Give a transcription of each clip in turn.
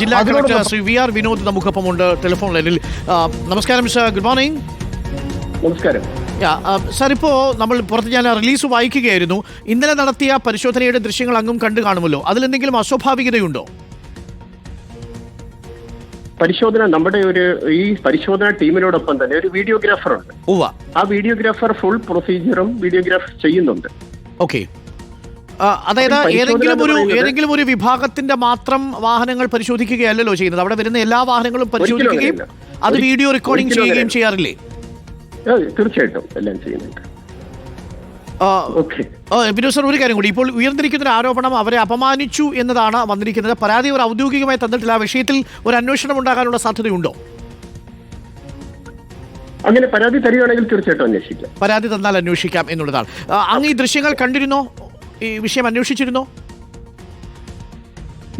ജില്ലാ collector Shri V R Vinod നമുക്കൊപ്പമുണ്ട് telephone ലൈനിൽ. നമസ്കാരം മിസ്റ്റർ. Good morning. നമസ്കാരം. സാർ ഇപ്പോൾ നമ്മൾ പുറത്ത് ഞാൻ റിലീസ് വായിക്കുകയായിരുന്നു. ഇന്നലെ നടത്തിയ പരിശോധനയുടെ ദൃശ്യങ്ങൾ അങ്ങും കണ്ടു കാണുമല്ലോ. അതിലെന്തെങ്കിലും അസ്വാഭാവികതയുണ്ടോ? പരിശോധന നമ്മുടെ ഒരു ഈ പരിശോധന ടീമിനോടൊപ്പം തന്നെ ഒരു വീഡിയോഗ്രാഫർ ഉണ്ട് ആ വീഡിയോഗ്രാഫർ ഫുൾ പ്രൊസീജിയറും വീഡിയോഗ്രാഫ് ചെയ്യുന്നുണ്ട്. ഓക്കെ. അതായത് ഏതെങ്കിലും ഒരു ഏതെങ്കിലും ഒരു വിഭാഗത്തിന്റെ മാത്രം വാഹനങ്ങൾ പരിശോധിക്കുകയല്ലല്ലോ ചെയ്യുന്നത്. അവിടെ വരുന്ന എല്ലാ വാഹനങ്ങളും പരിശോധിക്കുകയും അത് വീഡിയോ റെക്കോർഡിംഗ് ചെയ്യുകയും ചെയ്യാറില്ലേ? തീർച്ചയായിട്ടും എല്ലാം ചെയ്യുന്നുണ്ട്. വിനോദ് സാർ ഒരു കാര്യം കൂടി. ഇപ്പോൾ ഉയർന്നിരിക്കുന്ന ഒരു ആരോപണം അവരെ അപമാനിച്ചു എന്നതാണ് വന്നിരിക്കുന്നത്. പരാതി അവർ ഔദ്യോഗികമായി തന്നിട്ടില്ല. ആ വിഷയത്തിൽ ഒരു അന്വേഷണം ഉണ്ടാകാനുള്ള സാധ്യതയുണ്ടോ? അങ്ങനെ പരാതി തരികയാണെങ്കിൽ തീർച്ചയായിട്ടും അന്വേഷിക്കാം. പരാതി തന്നാൽ അന്വേഷിക്കാം എന്നുള്ളതാണ്. അങ്ങ് ഈ ദൃശ്യങ്ങൾ കണ്ടിരുന്നോ? ഈ വിഷയം അന്വേഷിച്ചിരുന്നോ?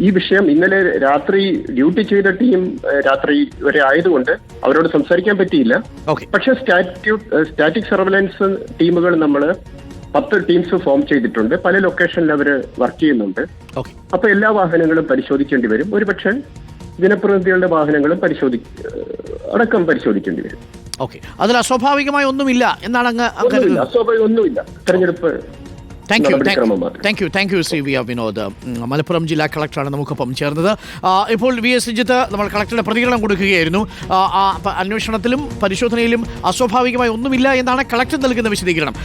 ഈ വിഷയം ഇന്നലെ രാത്രി ഡ്യൂട്ടി ചെയ്ത ടീം രാത്രി വരെ ആയതുകൊണ്ട് അവരോട് സംസാരിക്കാൻ പറ്റിയില്ല. പക്ഷേ സ്റ്റാറ്റ്യൂട്ട് സ്റ്റാറ്റിക് സർവലൻസ് ടീമുകൾ നമ്മൾ പത്ത് ടീംസ് ഫോം ചെയ്തിട്ടുണ്ട്. പല ലൊക്കേഷനിൽ അവർ വർക്ക് ചെയ്യുന്നുണ്ട്. അപ്പൊ എല്ലാ വാഹനങ്ങളും പരിശോധിക്കേണ്ടി വരും. ഒരുപക്ഷെ ജനപ്രതിനിധികളുടെ വാഹനങ്ങളും പരിശോധി അടക്കം പരിശോധിക്കേണ്ടി വരും. ഓക്കെ. അതിൽ അസ്വാഭാവികമായി ഒന്നുമില്ല എന്നാണ് അങ്ങ് അസ്വാഭാവികം ഒന്നുമില്ല. തെരഞ്ഞെടുപ്പ് thank you thank you thank you Shri V R Vinod Malappuram ജില്ലാ കളക്ടറാണ് നമുക്കൊപ്പം ചേർന്നത്. ഇപ്പോൾ വി എസ് രഞ്ജിത്ത് നമ്മൾ കളക്ടറുടെ പ്രതികരണം കൊടുക്കുകയായിരുന്നു. അന്വേഷണത്തിലും പരിശോധനയിലും അസ്വാഭാവികമായി ഒന്നുമില്ല എന്നാണ് കളക്ടർ നൽകുന്ന വിശദീകരണം.